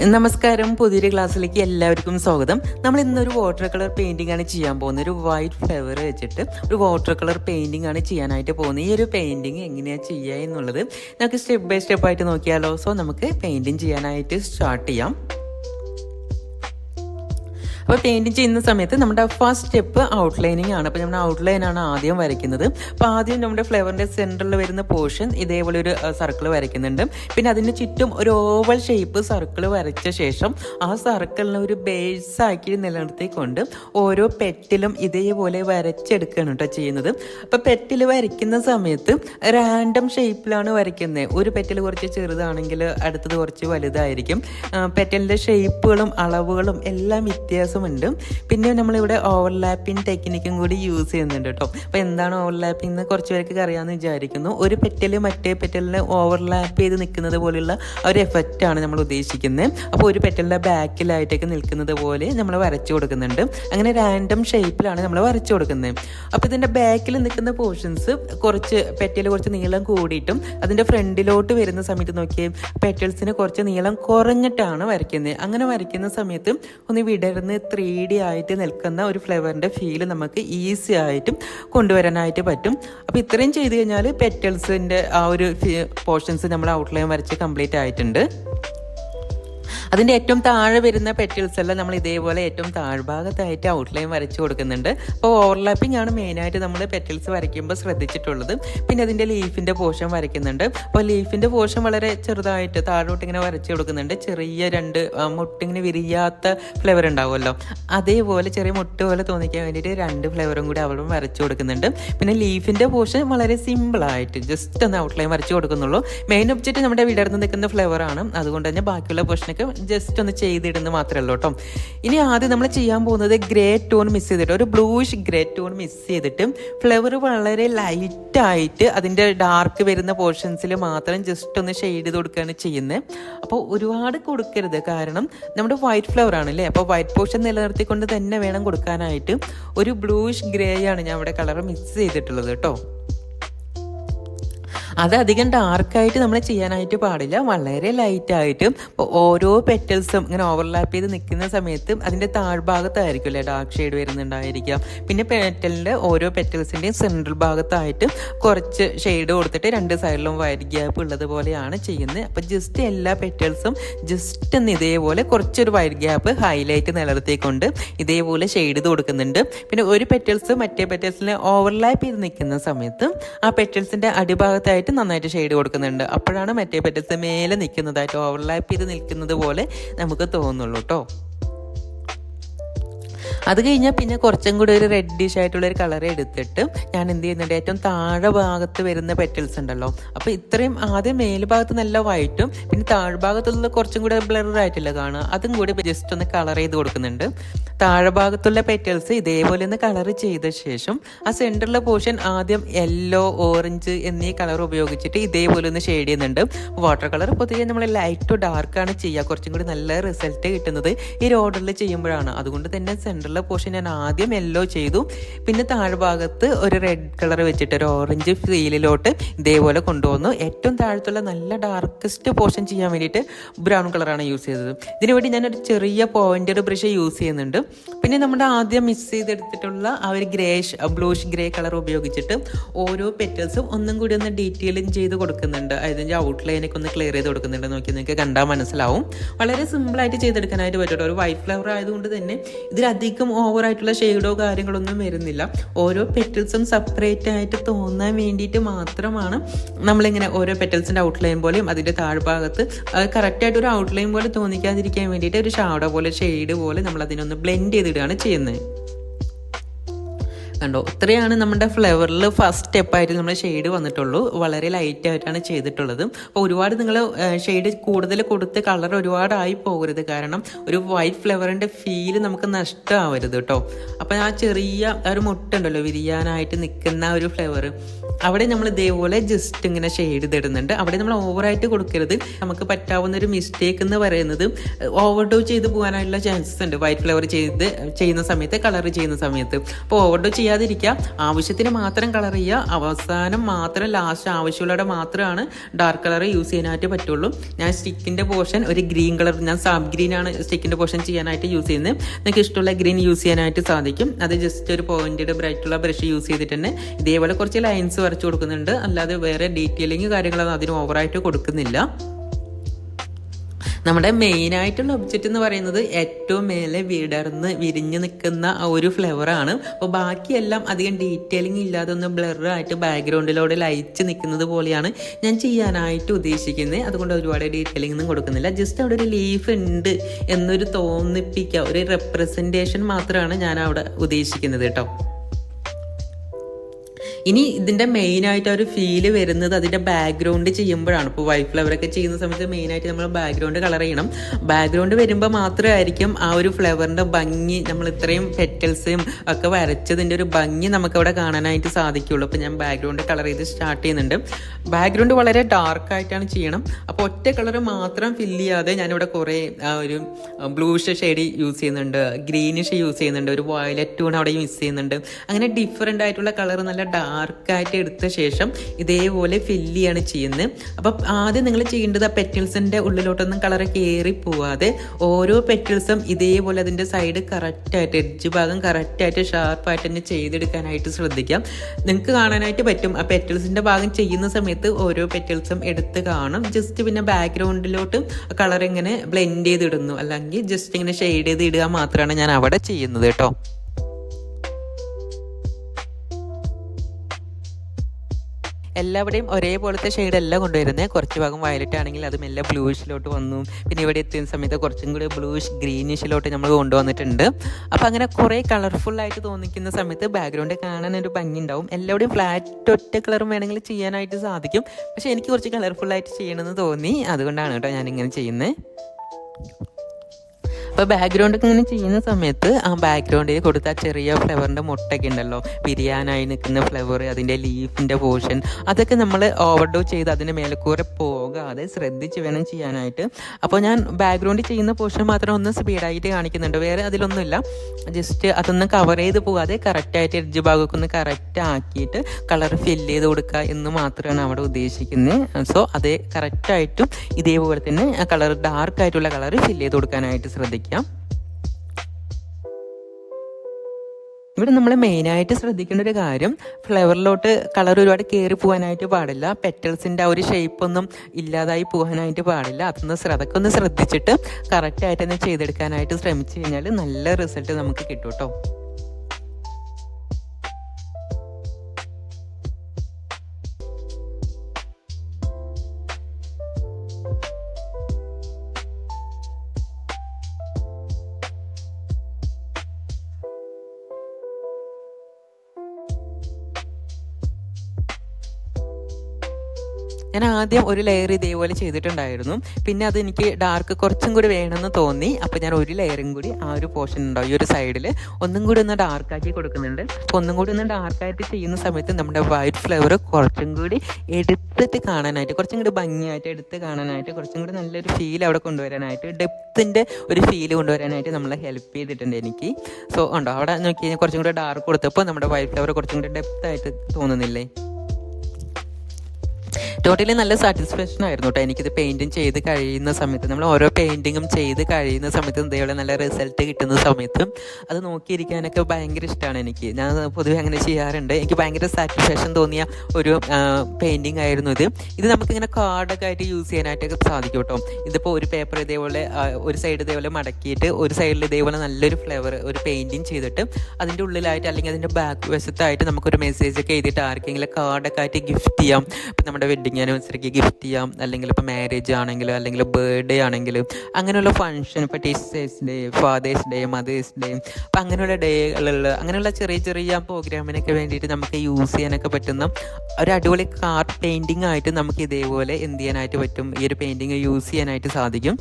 നമസ്കാരം പുതിയൊരു ക്ലാസ്സിലേക്ക് എല്ലാവർക്കും സ്വാഗതം. നമ്മൾ ഇന്നൊരു വാട്ടർ കളർ പെയിന്റിംഗ് ആണ് ചെയ്യാൻ പോകുന്നത്. ഒരു വൈറ്റ് ഫ്ലവർ വെച്ചിട്ട് ഒരു വാട്ടർ കളർ പെയിന്റിംഗ് ആണ് ചെയ്യാനായിട്ട് പോകുന്നത്. ഈ ഒരു പെയിന്റിംഗ് എങ്ങനെയാണ് ചെയ്യുക എന്നുള്ളത് നമുക്ക് സ്റ്റെപ്പ് ബൈ സ്റ്റെപ്പ് ആയിട്ട് നോക്കിയാലോ. സോ നമുക്ക് പെയിന്റിങ് ചെയ്യാനായിട്ട് സ്റ്റാർട്ട് ചെയ്യാം. അപ്പോൾ പെയിന്റിങ് ചെയ്യുന്ന സമയത്ത് നമ്മുടെ ഫസ്റ്റ് സ്റ്റെപ്പ് ഔട്ട്ലൈനിങ് ആണ്. അപ്പോൾ നമ്മുടെ ഔട്ട്ലൈൻ ആണ് ആദ്യം വരയ്ക്കുന്നത്. അപ്പോൾ ആദ്യം നമ്മുടെ ഫ്ലവറിന്റെ സെന്ററിൽ വരുന്ന പോർഷൻ ഇതേപോലെ ഒരു സർക്കിൾ വരയ്ക്കുന്നുണ്ട്. പിന്നെ അതിന് ചുറ്റും ഒരു ഓവൽ ഷേപ്പ് സർക്കിൾ വരച്ച ശേഷം ആ സർക്കിളിനെ ഒരു ബേസ് ആക്കി നിലനിർത്തിക്കൊണ്ട് ഓരോ പെറ്റിലും ഇതേപോലെ വരച്ചെടുക്കുകയാണ് കേട്ടോ ചെയ്യുന്നത്. അപ്പോൾ പെറ്റിൽ വരയ്ക്കുന്ന സമയത്ത് റാൻഡം ഷേപ്പിലാണ് വരയ്ക്കുന്നത് ഒരു പെറ്റിൽ കുറച്ച് ചെറുതാണെങ്കിൽ അടുത്തത് കുറച്ച് വലുതായിരിക്കും. പെറ്റലിന്റെ ഷേപ്പുകളും അളവുകളും എല്ലാം വ്യത്യാസമുണ്ട് പിന്നെ നമ്മളിവിടെ ഓവർലാപ്പിംഗ് ടെക്നിക്കും കൂടി യൂസ് ചെയ്യുന്നുണ്ട് കേട്ടോ അപ്പോൾ എന്താണ് ഓവർലാപ്പിംഗ് എന്ന് കുറച്ച് പേർക്ക് അറിയാമെന്ന് വിചാരിക്കുന്നു. ഒരു പെറ്റൽ മറ്റേ പെറ്റലിനെ ഓവർലാപ്പ് ചെയ്ത് നിൽക്കുന്നത് പോലെയുള്ള ഒരു എഫക്റ്റാണ് നമ്മൾ ഉദ്ദേശിക്കുന്നത്. അപ്പോൾ ഒരു പെറ്റലിന്റെ ബാക്കിലായിട്ടൊക്കെ നിൽക്കുന്നത് പോലെ നമ്മൾ വരച്ചു കൊടുക്കുന്നുണ്ട്. അങ്ങനെ റാൻഡം ഷേപ്പിലാണ് നമ്മൾ വരച്ചു കൊടുക്കുന്നത്. അപ്പോൾ ഇതിന്റെ ബാക്കിൽ നിൽക്കുന്ന പോർഷൻസ് കുറച്ച് പെറ്റൽ കുറച്ച് നീളം കൂടിയിട്ടും അതിന്റെ ഫ്രണ്ടിലോട്ട് വരുന്ന സമയത്ത് നോക്കിയേ പെറ്റൽസിന് കുറച്ച് നീളം കുറഞ്ഞിട്ടാണ് വരയ്ക്കുന്നത്. അങ്ങനെ വരയ്ക്കുന്ന സമയത്ത് ഒന്ന് വിടർന്ന് ത്രീ ഡി ആയിട്ട് നിൽക്കുന്ന ഒരു ഫ്ലേവറിന്റെ ഫീൽ നമുക്ക് ഈസി ആയിട്ടും കൊണ്ടുവരാനായിട്ട് പറ്റും. അപ്പോൾ ഇത്രയും ചെയ്ത് കഴിഞ്ഞാൽ പെറ്റൽസിന്റെ ആ ഒരു പോർഷൻസ് നമ്മൾ ഔട്ട്ലൈൻ വരച്ച് കംപ്ലീറ്റ് ആയിട്ടുണ്ട്. അതിന്റെ ഏറ്റവും താഴെ വരുന്ന പെറ്റിൽസ് എല്ലാം നമ്മൾ ഇതേപോലെ ഏറ്റവും താഴ്ഭാഗത്തായിട്ട് ഔട്ട്ലൈൻ വരച്ച് കൊടുക്കുന്നുണ്ട്. അപ്പോൾ ഓവർലാപ്പിംഗ് ആണ് മെയിനായിട്ട് നമ്മൾ പെറ്റിൽസ് വരയ്ക്കുമ്പോൾ ശ്രദ്ധിച്ചിട്ടുള്ളത്. പിന്നെ അതിന്റെ ലീഫിന്റെ പോഷൻ വരയ്ക്കുന്നുണ്ട്. അപ്പോൾ ലീഫിന്റെ പോഷൻ വളരെ ചെറുതായിട്ട് താഴോട്ട് ഇങ്ങനെ വരച്ച് കൊടുക്കുന്നുണ്ട്. ചെറിയ രണ്ട് മുട്ടിങ്ങനെ വിരിയാത്ത ഫ്ലേവർ ഉണ്ടാവുമല്ലോ. അതേപോലെ ചെറിയ മുട്ട പോലെ തോന്നിക്കാൻ വേണ്ടിയിട്ട് രണ്ട് ഫ്ലേവറും കൂടി അവളും വരച്ച് കൊടുക്കുന്നുണ്ട്. പിന്നെ ലീഫിന്റെ പോഷൻ വളരെ സിമ്പിളായിട്ട് ജസ്റ്റ് ഒന്ന് ഔട്ട്ലൈൻ വരച്ച് കൊടുക്കുന്നുള്ളൂ. മെയിൻ ഒബ്ജക്റ്റ് നമ്മുടെ വിടർന്ന് നിൽക്കുന്ന ഫ്ലേവറാണ് അതുകൊണ്ട് തന്നെ ബാക്കിയുള്ള പോർഷനൊക്കെ ജസ്റ്റ് ഒന്ന് ചെയ്തിടുന്നത് മാത്രമേ ഉള്ളൂ കേട്ടോ ഇനി ആദ്യം നമ്മൾ ചെയ്യാൻ പോകുന്നത് ഗ്രേ ടോൺ മിസ് ചെയ്തിട്ട് ഒരു ബ്ലൂഷ് ഗ്രേ ടോൺ മിസ് ചെയ്തിട്ട് ഫ്ലവർ വളരെ ലൈറ്റായിട്ട് അതിന്റെ ഡാർക്ക് വരുന്ന പോർഷൻസിൽ മാത്രം ജസ്റ്റ് ഒന്ന് ഷെയ്ഡ് ചെയ്ത് കൊടുക്കുകയാണ് ചെയ്യുന്നത്. അപ്പോൾ ഒരുപാട് കൊടുക്കരുത്. കാരണം നമ്മുടെ വൈറ്റ് ഫ്ലവർ ആണ് അല്ലേ അപ്പോൾ വൈറ്റ് പോർഷൻ നിലനിർത്തിക്കൊണ്ട് തന്നെ വേണം കൊടുക്കാനായിട്ട്. ഒരു ബ്ലൂഷ് ഗ്രേ ആണ് ഞാൻ ഇവിടെ കളർ മിക്സ് ചെയ്തിട്ടുള്ളത് കേട്ടോ അത് അധികം ഡാർക്കായിട്ട് നമ്മൾ ചെയ്യാനായിട്ട് പാടില്ല. വളരെ ലൈറ്റായിട്ടും ഓരോ പെറ്റൽസും ഇങ്ങനെ ഓവർലാപ്പ് ചെയ്ത് നിൽക്കുന്ന സമയത്ത് അതിന്റെ താഴ്ഭാഗത്തായിരിക്കും അല്ലേ ഡാർക്ക് ഷെയ്ഡ് വരുന്നുണ്ടായിരിക്കാം. പിന്നെ പെറ്റലിന്റെ ഓരോ പെറ്റൽസിന്റെയും സെൻട്രൽ ഭാഗത്തായിട്ട് കുറച്ച് ഷെയ്ഡ് കൊടുത്തിട്ട് രണ്ട് സൈഡിലും വൈറ്റ് ഗ്യാപ്പ് ഉള്ളത് പോലെയാണ് ചെയ്യുന്നത്. അപ്പോൾ ജസ്റ്റ് എല്ലാ പെറ്റൽസും ജസ്റ്റ് ഒന്ന് ഇതേപോലെ കുറച്ചൊരു വൈറ്റ് ഗ്യാപ്പ് ഹൈലൈറ്റ് നിലനിർത്തിക്കൊണ്ട് ഇതേപോലെ ഷെയ്ഡ് ചെയ്ത് കൊടുക്കുന്നുണ്ട്. പിന്നെ ഒരു പെറ്റൽസ് മറ്റേ പെറ്റൽസിനെ ഓവർലാപ്പ് ചെയ്ത് നിൽക്കുന്ന സമയത്ത് ആ പെറ്റൽസിന്റെ അടിഭാഗത്തായിട്ട് നന്നായിട്ട് ഷെയ്ഡ് കൊടുക്കുന്നുണ്ട്. അപ്പോഴാണ് മറ്റേ പെറ്റൽസ് മേലെ നിൽക്കുന്നതായിട്ട് ഓവർലാപ്പ് ചെയ്ത് നിൽക്കുന്നത് പോലെ നമുക്ക് തോന്നുള്ളൂ കേട്ടോ അത് കഴിഞ്ഞാൽ പിന്നെ കുറച്ചും കൂടി ഒരു റെഡിഷ് ആയിട്ടുള്ള ഒരു കളർ എടുത്തിട്ട് ഞാൻ എന്ത് ചെയ്യുന്നുണ്ട് ഏറ്റവും താഴെ ഭാഗത്ത് വരുന്ന പെറ്റൽസ് ഉണ്ടല്ലോ. അപ്പോൾ ഇത്രയും ആദ്യം മേൽഭാഗത്ത് നല്ല വൈറ്റും പിന്നെ താഴ്ഭാഗത്തുള്ള കുറച്ചും കൂടി ബ്ലർ ആയിട്ടില്ല കാണുക. അതും കൂടി ജസ്റ്റ് ഒന്ന് കളർ ചെയ്ത് കൊടുക്കുന്നുണ്ട്. താഴെ ഭാഗത്തുള്ള പെറ്റൽസ് ഇതേപോലെ ഒന്ന് കളർ ചെയ്ത ശേഷം ആ സെന്ററിലെ പോർഷൻ ആദ്യം യെല്ലോ ഓറഞ്ച് എന്നീ കളർ ഉപയോഗിച്ചിട്ട് ഇതേപോലെ ഒന്ന് ഷെയ്ഡ് ചെയ്യുന്നുണ്ട്. വാട്ടർ കളർ പൊതുവെ നമ്മൾ ലൈറ്റ് ടു ഡാർക്ക് ആണ് ചെയ്യുക. കുറച്ചും കൂടി നല്ല റിസൾട്ട് കിട്ടുന്നത് ഈ ഓർഡറിൽ ചെയ്യുമ്പോഴാണ്. അതുകൊണ്ട് തന്നെ സെന്ററിലെ പോർഷൻ ഞാൻ ആദ്യം യെല്ലോ ചെയ്തു. പിന്നെ താഴ്ഭാഗത്ത് ഒരു റെഡ് കളർ വെച്ചിട്ട് ഒരു ഓറഞ്ച് ഫീലിലോട്ട് ഇതേപോലെ കൊണ്ടുവന്നു. ഏറ്റവും താഴത്തുള്ള നല്ല ഡാർക്കസ്റ്റ് പോർഷൻ ചെയ്യാൻ വേണ്ടിയിട്ട് ബ്രൗൺ കളറാണ് യൂസ് ചെയ്തത്. ഇതിനു വേണ്ടി ഞാനൊരു ചെറിയ പോയിന്റർ ബ്രഷ് യൂസ് ചെയ്യുന്നുണ്ട്. പിന്നെ നമ്മുടെ ആദ്യം മിക്സ് ചെയ്തെടുത്തിട്ടുള്ള ആ ഒരു ഗ്രേഷ് ബ്ലൂഷ് ഗ്രേ കളർ ഉപയോഗിച്ചിട്ട് ഓരോ പെറ്റൽസും ഒന്നും കൂടി ഒന്ന് ഡീറ്റെയിലിംഗ് ചെയ്ത് കൊടുക്കുന്നുണ്ട്. അതിന്റെ ഔട്ട്ലൈനൊക്കെ ഒന്ന് ക്ലിയർ ചെയ്ത് കൊടുക്കുന്നുണ്ട്. നോക്കി നിങ്ങൾക്ക് കണ്ടാൽ മനസ്സിലാവും. വളരെ സിമ്പിളായിട്ട് ചെയ്തെടുക്കാനായിട്ട് പറ്റും ഒരു വൈറ്റ് ഫ്ലവർ ആയതുകൊണ്ട് തന്നെ ഇതിലധികം ഓവറായിട്ടുള്ള ഷെയ്ഡോ കാര്യങ്ങളൊന്നും വരുന്നില്ല. ഓരോ പെറ്റൽസും സെപ്പറേറ്റ് ആയിട്ട് തോന്നാൻ വേണ്ടിയിട്ട് മാത്രമാണ് നമ്മളിങ്ങനെ ഓരോ പെറ്റൽസിന്റെ ഔട്ട്ലൈൻ പോലെയും അതിന്റെ താഴ്ഭാഗത്ത് കറക്റ്റായിട്ട് ഒരു ഔട്ട്ലൈൻ പോലെ തോന്നിക്കാതിരിക്കാൻ വേണ്ടിയിട്ട് ഒരു ഷാഡോ പോലെ ഷെയ്ഡ് പോലെ നമ്മൾ അതിനൊന്ന് ബ്ലെൻഡ് ചെയ്തിടുകയാണ് ചെയ്യുന്നത്. കണ്ടോ? ഇത്രയാണ് നമ്മുടെ ഫ്ലവറിൽ ഫസ്റ്റ് സ്റ്റെപ്പായിട്ട് നമ്മൾ ഷെയ്ഡ് വന്നിട്ടുള്ളൂ. വളരെ ലൈറ്റ് ആയിട്ടാണ് ചെയ്തിട്ടുള്ളത്. അപ്പോൾ ഒരുപാട് നിങ്ങൾ ഷെയ്ഡ് കൂടുതൽ കൊടുത്ത് കളർ ഒരുപാടായി പോകരുത്. കാരണം ഒരു വൈറ്റ് ഫ്ലവറിന്റെ ഫീൽ നമുക്ക് നഷ്ടമാവരുത് കേട്ടോ അപ്പോൾ ആ ചെറിയ ഒരു മുട്ടുണ്ടല്ലോ വിരിയാനായിട്ട് നിൽക്കുന്ന ഒരു ഫ്ലവർ അവിടെ നമ്മൾ ഇതേപോലെ ജസ്റ്റ് ഇങ്ങനെ ഷെയ്ഡ് തരുന്നുണ്ട് അവിടെ നമ്മൾ ഓവറായിട്ട് കൊടുക്കരുത്. നമുക്ക് പറ്റാവുന്ന ഒരു മിസ്റ്റേക്ക് എന്ന് പറയുന്നത് ഓവർ ഡോ ചെയ്ത് പോകാനായിട്ടുള്ള ചാൻസസ് ഉണ്ട്. വൈറ്റ് ഫ്ലവർ ചെയ്ത് ചെയ്യുന്ന സമയത്ത് കളർ ചെയ്യുന്ന സമയത്ത്. അപ്പോൾ ഓവർ ഓവർഡോ ചെയ്യാതിരിക്കുക. ആവശ്യത്തിന് മാത്രം കളർ ചെയ്യുക. അവസാനം മാത്രം ലാസ്റ്റ് ആവശ്യമുള്ളവിടെ മാത്രമാണ് ഡാർക്ക് കളർ യൂസ് ചെയ്യാനായിട്ട് പറ്റുള്ളൂ. ഞാൻ സ്റ്റിക്കിന്റെ പോർഷൻ ഒരു ഗ്രീൻ കളർ ഞാൻ സാബ് ഗ്രീനാണ് സ്റ്റിക്കിന്റെ പോർഷൻ ചെയ്യാനായിട്ട് യൂസ് ചെയ്യുന്നത്. നിങ്ങൾക്ക് ഇഷ്ടമുള്ള ഗ്രീൻ യൂസ് ചെയ്യാനായിട്ട് സാധിക്കും. അത് ജസ്റ്റ് ഒരു പോയിന്റഡ് ബ്രൈറ്റുള്ള ബ്രഷ് യൂസ് ചെയ്തിട്ട് തന്നെ ഇതേപോലെ കുറച്ച് ലൈൻസ് വരച്ച് കൊടുക്കുന്നുണ്ട്. അല്ലാതെ വേറെ ഡീറ്റെയിലിംഗ് കാര്യങ്ങളൊന്നും അതിന് ഓവറായിട്ട് കൊടുക്കുന്നില്ല. നമ്മുടെ മെയിൻ ആയിട്ടുള്ള ഒബ്ജക്റ്റ് എന്ന് പറയുന്നത് ഏറ്റവും മേലെ വിടർന്ന് വിരിഞ്ഞു നിൽക്കുന്ന ആ ഒരു ഫ്ലവറാണ് അപ്പോൾ ബാക്കിയെല്ലാം അധികം ഡീറ്റെയിലിംഗ് ഇല്ലാതെ ഒന്ന് ബ്ലറായിട്ട് ബാക്ക്ഗ്രൗണ്ടിലൂടെ ലയിച്ച് നിൽക്കുന്നത് പോലെയാണ് ഞാൻ ചെയ്യാനായിട്ട് ഉദ്ദേശിക്കുന്നത്. അതുകൊണ്ട് ഒരുപാട് ഡീറ്റെയിലിംഗ് ഒന്നും കൊടുക്കുന്നില്ല. ജസ്റ്റ് അവിടെ ഒരു ലീഫ് ഉണ്ട് എന്നൊരു തോന്നിപ്പിക്കുക ഒരു റെപ്രസെന്റേഷൻ മാത്രമാണ് ഞാൻ അവിടെ ഉദ്ദേശിക്കുന്നത് കേട്ടോ. ഇനി ഇതിന്റെ മെയിനായിട്ട് ഒരു ഫീൽ വരുന്നത് അതിന്റെ ബാക്ക്ഗ്രൗണ്ട് ചെയ്യുമ്പോഴാണ്. ഇപ്പോൾ വൈറ്റ് ഫ്ലവറൊക്കെ ചെയ്യുന്ന സമയത്ത് മെയിനായിട്ട് നമ്മൾ ബാക്ക്ഗ്രൗണ്ട് കളർ ചെയ്യണം. ബാക്ക്ഗ്രൗണ്ട് വരുമ്പോൾ മാത്രമായിരിക്കും ആ ഒരു ഫ്ലവറിന്റെ ഭംഗി നമ്മൾ ഇത്രയും പെറ്റൽസും ഒക്കെ വരച്ചതിന്റെ ഒരു ഭംഗി നമുക്കവിടെ കാണാനായിട്ട് സാധിക്കുള്ളൂ. അപ്പോൾ ഞാൻ ബാക്ക്ഗ്രൗണ്ട് കളർ ചെയ്ത് സ്റ്റാർട്ട് ചെയ്യുന്നുണ്ട്. ബാക്ക്ഗ്രൗണ്ട് വളരെ ഡാർക്കായിട്ടാണ് ചെയ്യണം. അപ്പോൾ ഒറ്റ കളർ മാത്രം ഫില്ല് ചെയ്യാതെ ഞാനിവിടെ കുറേ ഒരു ബ്ലൂഷ് ഷെയ്ഡ് യൂസ് ചെയ്യുന്നുണ്ട്. ഗ്രീനിഷ് യൂസ് ചെയ്യുന്നുണ്ട്. ഒരു വയലറ്റ് ടൂൺ അവിടെ യൂസ് ചെയ്യുന്നുണ്ട്. അങ്ങനെ ഡിഫറെന്റ് ആയിട്ടുള്ള കളർ നല്ല ഡാർക്കായിട്ട് എടുത്ത ശേഷം ഇതേപോലെ ഫില്ല് ചെയ്യാണ് ചെയ്യുന്നത്. അപ്പം ആദ്യം നിങ്ങൾ ചെയ്യേണ്ടത് ആ പെറ്റിൽസിന്റെ ഉള്ളിലോട്ടൊന്നും കളർ കയറി പോവാതെ ഓരോ പെറ്റിൽസും ഇതേപോലെ അതിന്റെ സൈഡ് കറക്റ്റായിട്ട് എഡ്ജ് ഭാഗം കറക്റ്റായിട്ട് ഷാർപ്പായിട്ട് തന്നെ ചെയ്തെടുക്കാനായിട്ട് ശ്രദ്ധിക്കാം. നിങ്ങൾക്ക് കാണാനായിട്ട് പറ്റും. ആ പെറ്റിൽസിന്റെ ഭാഗം ചെയ്യുന്ന സമയത്ത് ഓരോ പെറ്റിൽസും എടുത്ത് കാണും. ജസ്റ്റ് പിന്നെ ബാക്ക്ഗ്രൗണ്ടിലോട്ട് കളർ ഇങ്ങനെ ബ്ലെൻഡ് ചെയ്തിടുന്നു. അല്ലെങ്കിൽ ജസ്റ്റ് ഇങ്ങനെ ഷെയ്ഡ് ചെയ്ത് ഇടുക മാത്രമാണ് ഞാൻ അവിടെ ചെയ്യുന്നത് കേട്ടോ. എല്ലാവിടെയും ഒരേപോലത്തെ ഷെയ്ഡ് എല്ലാം കൊണ്ടുവരുന്നത് കുറച്ച് ഭാഗം വയലറ്റ് ആണെങ്കിൽ അത് മെല്ലെ ബ്ലൂഷിലോട്ട് വന്നു. പിന്നെ ഇവിടെ എത്തുന്ന സമയത്ത് കുറച്ചും കൂടി ബ്ലൂഷ് ഗ്രീനിഷിലോട്ട് നമ്മൾ കൊണ്ടുവന്നിട്ടുണ്ട്. അപ്പോൾ അങ്ങനെ കുറേ കളർഫുൾ ആയിട്ട് തോന്നിക്കുന്ന സമയത്ത് ബാക്ക്ഗ്രൗണ്ട് കാണാൻ ഒരു ഭംഗി ഉണ്ടാവും. എല്ലാവിടെയും ഫ്ലാറ്റ് ഒറ്റ കളറും വേണമെങ്കിൽ ചെയ്യാനായിട്ട് സാധിക്കും. പക്ഷേ എനിക്ക് കുറച്ച് കളർഫുൾ ആയിട്ട് ചെയ്യണമെന്ന് തോന്നി. അതുകൊണ്ടാണ് കേട്ടോ ഞാനിങ്ങനെ ചെയ്യുന്നത് അപ്പോൾ ബാക്ക്ഗ്രൗണ്ട് ഇങ്ങനെ ചെയ്യുന്ന സമയത്ത് ആ ബാക്ക്ഗ്രൗണ്ടിൽ കൊടുത്ത ചെറിയ ഫ്ലവറിന്റെ മുട്ടൊക്കെ ഉണ്ടല്ലോ. പിരിയാനായി നിൽക്കുന്ന ഫ്ലവർ അതിന്റെ ലീഫിന്റെ പോർഷൻ അതൊക്കെ നമ്മൾ ഓവർഡോ ചെയ്ത് അതിന്റെ മേലെ കൂടെ പോകാതെ ശ്രദ്ധിച്ച് വേണം ചെയ്യാനായിട്ട്. അപ്പോൾ ഞാൻ ബാക്ക്ഗ്രൗണ്ടിൽ ചെയ്യുന്ന പോർഷൻ മാത്രം ഒന്ന് സ്പീഡായിട്ട് കാണിക്കുന്നുണ്ട്. വേറെ അതിലൊന്നുമില്ല. ജസ്റ്റ് അതൊന്ന് കവർ ചെയ്ത് പോകാതെ കറക്റ്റായിട്ട് എഡ്ജ് ഭാഗമൊക്കെ ഒന്ന് കറക്റ്റ് ആക്കിയിട്ട് കളർ ഫില്ല് ചെയ്ത് കൊടുക്കുക എന്ന് മാത്രമാണ് അവിടെ ഉദ്ദേശിക്കുന്നത്. സോ അതേ കറക്റ്റായിട്ടും ഇതേപോലെ തന്നെ കളർ ഡാർക്ക് ആയിട്ടുള്ള കളർ ഫില്ല് ചെയ്ത് കൊടുക്കാനായിട്ട് ശ്രദ്ധിക്കുക. ഇവിടെ നമ്മൾ മെയിനായിട്ട് ശ്രദ്ധിക്കേണ്ട ഒരു കാര്യം ഫ്ലവറിലോട്ട് കളർ ഒരുപാട് കയറി പോകാനായിട്ട് പാടില്ല. പെറ്റൽസിന്റെ ആ ഒരു ഷേപ്പ് ഒന്നും ഇല്ലാതായി പോകാനായിട്ട് പാടില്ല. അതൊന്ന് അതൊക്കെ ഒന്ന് ശ്രദ്ധിച്ചിട്ട് കറക്റ്റായിട്ട് തന്നെ ചെയ്തെടുക്കാനായിട്ട് ശ്രമിച്ചു കഴിഞ്ഞാൽ നല്ല റിസൾട്ട് നമുക്ക് കിട്ടും കേട്ടോ ഞാൻ ആദ്യം ഒരു ലെയർ ഇതേപോലെ ചെയ്തിട്ടുണ്ടായിരുന്നു. പിന്നെ അത് എനിക്ക് ഡാർക്ക് കുറച്ചും കൂടി വേണമെന്ന് തോന്നി. അപ്പോൾ ഞാൻ ഒരു ലെയറും കൂടി ആ ഒരു പോർഷൻ ഉണ്ടാവും ഈ ഒരു സൈഡിൽ ഒന്നും കൂടി ഒന്ന് ഡാർക്കാക്കി കൊടുക്കുന്നുണ്ട്. അപ്പോൾ ഒന്നും കൂടി ഒന്ന് ഡാർക്കായിട്ട് ചെയ്യുന്ന സമയത്ത് നമ്മുടെ വൈറ്റ് ഫ്ലവർ കുറച്ചും കൂടി എടുത്തിട്ട് കാണാനായിട്ട് കുറച്ചും കൂടി ഭംഗിയായിട്ട് എടുത്ത് കാണാനായിട്ട് കുറച്ചും കൂടി നല്ലൊരു ഫീൽ അവിടെ കൊണ്ടുവരാനായിട്ട് ഡെപ്തിന്റെ ഒരു ഫീൽ കൊണ്ടുവരാനായിട്ട് നമ്മളെ ഹെൽപ്പ് ചെയ്തിട്ടുണ്ട് എനിക്ക്. സോ ഉണ്ടോ? അവിടെ നോക്കി കഴിഞ്ഞാൽ കുറച്ചും കൂടി ഡാർക്ക് കൊടുത്തപ്പോൾ നമ്മുടെ വൈറ്റ് ഫ്ലവർ കുറച്ചും കൂടി ഡെപ്തായിട്ട് തോന്നുന്നില്ലേ? ടോട്ടലി നല്ല സാറ്റിസ്ഫാക്ഷൻ ആയിരുന്നു കേട്ടോ എനിക്കിത് പെയിന്റിങ് ചെയ്ത് കഴിയുന്ന സമയത്ത് നമ്മൾ ഓരോ പെയിന്റിങ്ങും ചെയ്ത് കഴിയുന്ന സമയത്ത് ഇതേപോലെ നല്ല റിസൾട്ട് കിട്ടുന്ന സമയത്തും അത് നോക്കിയിരിക്കാനൊക്കെ ഭയങ്കര ഇഷ്ടമാണ് എനിക്ക്. ഞാൻ പൊതുവെ അങ്ങനെ ചെയ്യാറുണ്ട്. എനിക്ക് ഭയങ്കര സാറ്റിസ്ഫാക്ഷൻ തോന്നിയ ഒരു പെയിന്റിങ് ആയിരുന്നു ഇത്. ഇത് നമുക്കിങ്ങനെ കാർഡൊക്കെ ആയിട്ട് യൂസ് ചെയ്യാനായിട്ടൊക്കെ സാധിക്കും കേട്ടോ ഇതിപ്പോൾ ഒരു പേപ്പർ ഇതേപോലെ ഒരു സൈഡ് ഇതേപോലെ മടക്കിയിട്ട് ഒരു സൈഡിൽ ഇതേപോലെ നല്ലൊരു ഫ്ലേവർ ഒരു പെയിന്റിങ് ചെയ്തിട്ട് അതിന്റെ ഉള്ളിലായിട്ട് അല്ലെങ്കിൽ അതിന്റെ ബാക്ക് വശത്തായിട്ട് നമുക്കൊരു മെസ്സേജ് ഒക്കെ എഴുതിയിട്ട് ആർക്കെങ്കിലും കാർഡൊക്കെ ആയിട്ട് ഗിഫ്റ്റ് ചെയ്യാം. ഇപ്പം നമ്മുടെ വെഡിങ് ആനിവേഴ്സറിക്ക് ഗിഫ്റ്റ് ചെയ്യാം. അല്ലെങ്കിൽ ഇപ്പോൾ മാരേജ് ആണെങ്കിലും അല്ലെങ്കിൽ ബർത്ത്ഡേ ആണെങ്കിലും അങ്ങനെയുള്ള ഫങ്ഷൻ ഇപ്പോൾ teachers day fathers day mothers day അപ്പം അങ്ങനെയുള്ള ഡേകളുള്ള അങ്ങനെയുള്ള ചെറിയ ചെറിയ പ്രോഗ്രാമിനൊക്കെ വേണ്ടിയിട്ട് നമുക്ക് യൂസ് ചെയ്യാനൊക്കെ പറ്റുന്ന ഒരു അടിപൊളി കാർഡ് പെയിന്റിംഗ് ആയിട്ട് നമുക്ക് ഇതേപോലെ എന്ത് ചെയ്യാനായിട്ട് പറ്റും? ഈ ഒരു പെയിന്റിങ് യൂസ് ചെയ്യാനായിട്ട് സാധിക്കും.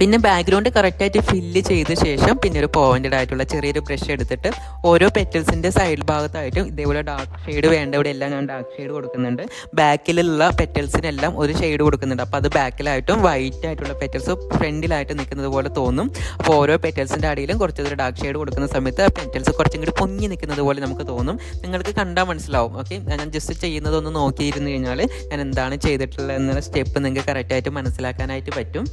പിന്നെ ബാക്ക്ഗ്രൗണ്ട് കറക്റ്റായിട്ട് ഫില്ല് ചെയ്ത ശേഷം പിന്നെ ഒരു പോയിന്റഡ് ആയിട്ടുള്ള ചെറിയൊരു ബ്രഷ് എടുത്തിട്ട് ഓരോ പെറ്റൽസിന്റെ സൈഡ് ഭാഗത്തായിട്ടും ഇതേപോലെ ഡാർക്ക് ഷെയ്ഡ് വേണ്ട ഇവിടെ എല്ലാം ഞാൻ ഡാർക്ക് ഷെയ്ഡ് കൊടുക്കുന്നുണ്ട്. ബാക്കിലുള്ള പെറ്റൽസിനെല്ലാം ഒരു ഷെയ്ഡ് കൊടുക്കുന്നുണ്ട്. അപ്പോൾ അത് ബാക്കിലായിട്ടും വൈറ്റ് ആയിട്ടുള്ള പെറ്റൽസ് ഫ്രണ്ടിലായിട്ട് നിൽക്കുന്നത് പോലെ തോന്നും. അപ്പോൾ ഓരോ പെറ്റൽസിന്റെ അടിയിലും കുറച്ചൊരു ഡാർക്ക് ഷെയ്ഡ് കൊടുക്കുന്ന സമയത്ത് ആ പെറ്റൽസ് കുറച്ചും കൂടി പൊങ്ങി നിൽക്കുന്നത് പോലെ നമുക്ക് തോന്നും. നിങ്ങൾക്ക് കണ്ടാൽ മനസ്സിലാവും. ഓക്കെ ഞാൻ ജസ്റ്റ് ചെയ്യുന്നതൊന്ന് നോക്കിയിരുന്നു കഴിഞ്ഞാൽ ഞാൻ എന്താണ് ചെയ്തിട്ടുള്ളത് എന്നുള്ള സ്റ്റെപ്പ് നിങ്ങൾക്ക് കറക്റ്റായിട്ട് മനസ്സിലാക്കാനായിട്ട് പറ്റും.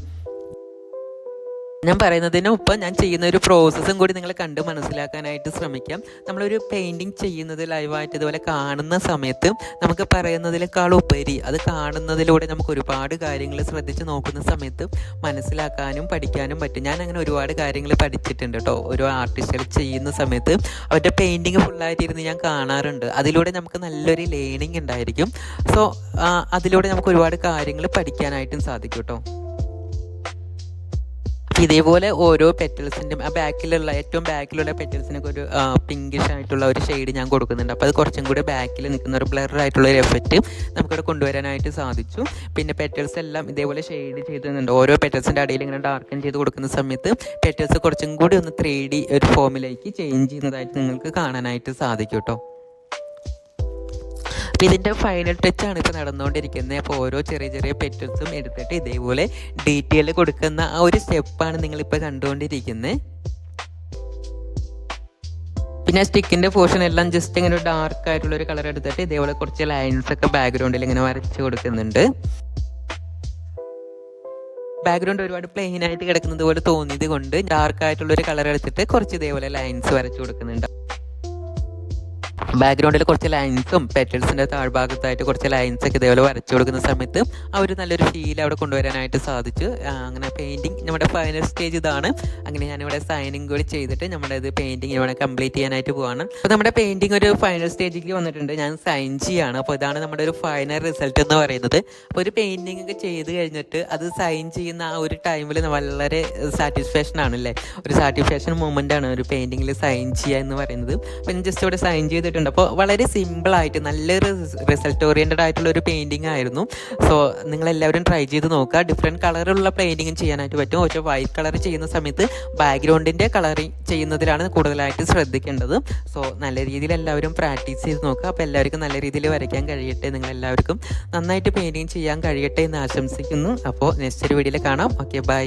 ഞാൻ പറയുന്നതിനൊപ്പം ഞാൻ ചെയ്യുന്ന ഒരു പ്രോസസ്സും കൂടി നിങ്ങൾ കണ്ട് മനസ്സിലാക്കാനായിട്ട് ശ്രമിക്കാം. നമ്മളൊരു പെയിന്റിങ് ചെയ്യുന്നത് ലൈവായിട്ട് ഇതുപോലെ കാണുന്ന സമയത്ത് നമുക്ക് പറയുന്നതിനേക്കാൾ ഉപരി അത് കാണുന്നതിലൂടെ നമുക്ക് ഒരുപാട് കാര്യങ്ങൾ ശ്രദ്ധിച്ച് നോക്കുന്ന സമയത്ത് മനസ്സിലാക്കാനും പഠിക്കാനും പറ്റും. ഞാൻ അങ്ങനെ ഒരുപാട് കാര്യങ്ങൾ പഠിച്ചിട്ടുണ്ട് കേട്ടോ ഒരു ആർട്ടിസ്റ്റുകൾ ചെയ്യുന്ന സമയത്ത് അവരുടെ പെയിന്റിങ് ഫുള്ളായിട്ട് ഇരുന്ന് ഞാൻ കാണാറുണ്ട്. അതിലൂടെ നമുക്ക് നല്ലൊരു ലേണിംഗ് ഉണ്ടായിരിക്കും. സോ അതിലൂടെ നമുക്ക് ഒരുപാട് കാര്യങ്ങൾ പഠിക്കാനായിട്ടും സാധിക്കും കേട്ടോ ഇതേപോലെ ഓരോ പെറ്റൽസിന്റെ ആ ബാക്കിലുള്ള ഏറ്റവും ബാക്കിലുള്ള പെറ്റൽസിനൊക്കെ ഒരു പിങ്കിഷ് ആയിട്ടുള്ള ഒരു ഷെയ്ഡ് ഞാൻ കൊടുക്കുന്നുണ്ട്. അപ്പോൾ അത് കുറച്ചും കൂടി ബാക്കിൽ നിൽക്കുന്ന ഒരു ബ്ലർ ആയിട്ടുള്ള ഒരു എഫക്റ്റ് നമുക്കിവിടെ കൊണ്ടുവരാനായിട്ട് സാധിച്ചു. പിന്നെ പെറ്റൽസ് എല്ലാം ഇതേപോലെ ഷെയ്ഡ് ചെയ്തിട്ടുണ്ട്. ഓരോ പെറ്റൽസിന്റെ അടിയിൽ ഇങ്ങനെ ഡാർക്കൻ ചെയ്ത് കൊടുക്കുന്ന സമയത്ത് പെറ്റൽസ് കുറച്ചും കൂടി ഒന്ന് ത്രീ ഡി ഒരു ഫോമിലേക്ക് ചേഞ്ച് ചെയ്യുന്നതായിട്ട് നിങ്ങൾക്ക് കാണാനായിട്ട് സാധിക്കും കേട്ടോ അപ്പോൾ ഇതിന്റെ ഫൈനൽ ടച്ചാണ് ഇപ്പോൾ നടന്നുകൊണ്ടിരിക്കുന്നത്. അപ്പോൾ ഓരോ ചെറിയ ചെറിയ പെറ്റൽസും എടുത്തിട്ട് ഇതേപോലെ ഡീറ്റെയിൽ കൊടുക്കുന്ന ആ ഒരു സ്റ്റെപ്പാണ് നിങ്ങളിപ്പോൾ കണ്ടുകൊണ്ടിരിക്കുന്നത് പിന്നെ സ്റ്റിക്കിന്റെ പോർഷൻ എല്ലാം ജസ്റ്റ് ഇങ്ങനെ ഡാർക്ക് ആയിട്ടുള്ള ഒരു കളർ എടുത്തിട്ട് ഇതേപോലെ കുറച്ച് ലൈൻസ് ഒക്കെ ബാക്ക്ഗ്രൗണ്ടിൽ ഇങ്ങനെ വരച്ച് കൊടുക്കുന്നുണ്ട്. ബാക്ക്ഗ്രൗണ്ട് ഒരുപാട് പ്ലെയിൻ ആയിട്ട് കിടക്കുന്നത് പോലെ തോന്നിയത് കൊണ്ട് ഡാർക്ക് ആയിട്ടുള്ള ഒരു കളർ എടുത്തിട്ട് കുറച്ച് ഇതേപോലെ ലൈൻസ് വരച്ച് കൊടുക്കുന്നുണ്ട്. ബാക്ക്ഗ്രൗണ്ടിൽ കുറച്ച് ലൈൻസും പെറ്റൽസിന്റെ താഴ്ഭാഗത്തായിട്ട് കുറച്ച് ലൈൻസൊക്കെ ഇതേപോലെ വരച്ചു കൊടുക്കുന്ന സമയത്ത് ആ ഒരു നല്ലൊരു ഫീൽ അവിടെ കൊണ്ടുവരാനായിട്ട് സാധിച്ചു. അങ്ങനെ പെയിന്റിങ് നമ്മുടെ ഫൈനൽ സ്റ്റേജ് ഇതാണ്. അങ്ങനെ ഞാനിവിടെ സൈനിങ് കൂടി ചെയ്തിട്ട് നമ്മുടെ ഇത് പെയിന്റിങ് ഇവിടെ കംപ്ലീറ്റ് ചെയ്യാനായിട്ട് പോവാണ്. അപ്പോൾ നമ്മുടെ പെയിന്റിങ് ഒരു ഫൈനൽ സ്റ്റേജിലേക്ക് വന്നിട്ടുണ്ട്. ഞാൻ സൈൻ ചെയ്യാണ്. അപ്പോൾ ഇതാണ് നമ്മുടെ ഒരു ഫൈനൽ റിസൾട്ട് എന്ന് പറയുന്നത്. അപ്പോൾ ഒരു പെയിന്റിങ് ഒക്കെ ചെയ്ത് കഴിഞ്ഞിട്ട് അത് സൈൻ ചെയ്യുന്ന ആ ഒരു ടൈമിൽ വളരെ സാറ്റിസ്ഫാക്ഷൻ ആണല്ലേ? ഒരു സാറ്റിസ്ഫാക്ഷൻ മൂമെന്റ് ആണ് ഒരു പെയിന്റിങ്ങിൽ സൈൻ ചെയ്യുക എന്ന് പറയുന്നത്. അപ്പോൾ ഞാൻ ജസ്റ്റ് ഇവിടെ സൈൻ ചെയ്തിട്ടുണ്ട്. അപ്പോൾ വളരെ സിമ്പിളായിട്ട് നല്ലൊരു റിസൾട്ട് ഓറിയന്റഡ് ആയിട്ടുള്ള ഒരു പെയിന്റിങ് ആയിരുന്നു. സോ നിങ്ങളെല്ലാവരും ട്രൈ ചെയ്ത് നോക്കുക. ഡിഫറെന്റ് കളറുള്ള പെയിന്റിങ്ങും ചെയ്യാനായിട്ട് പറ്റും. പക്ഷേ വൈറ്റ് കളർ ചെയ്യുന്ന സമയത്ത് ബാക്ക്ഗ്രൗണ്ടിന്റെ കളറിങ് ചെയ്യുന്നതിലാണ് കൂടുതലായിട്ട് ശ്രദ്ധിക്കേണ്ടത്. സോ നല്ല രീതിയിൽ എല്ലാവരും പ്രാക്ടീസ് ചെയ്ത് നോക്കുക. അപ്പോൾ എല്ലാവർക്കും നല്ല രീതിയിൽ വരയ്ക്കാൻ കഴിയട്ടെ നിങ്ങളെല്ലാവർക്കും. നന്നായിട്ട് പെയിന്റിങ് ചെയ്യാൻ കഴിയട്ടെ എന്ന് ആശംസിക്കുന്നു. അപ്പോൾ നെക്സ്റ്റ് ഒരു വീഡിയോയിൽ കാണാം. Okay bye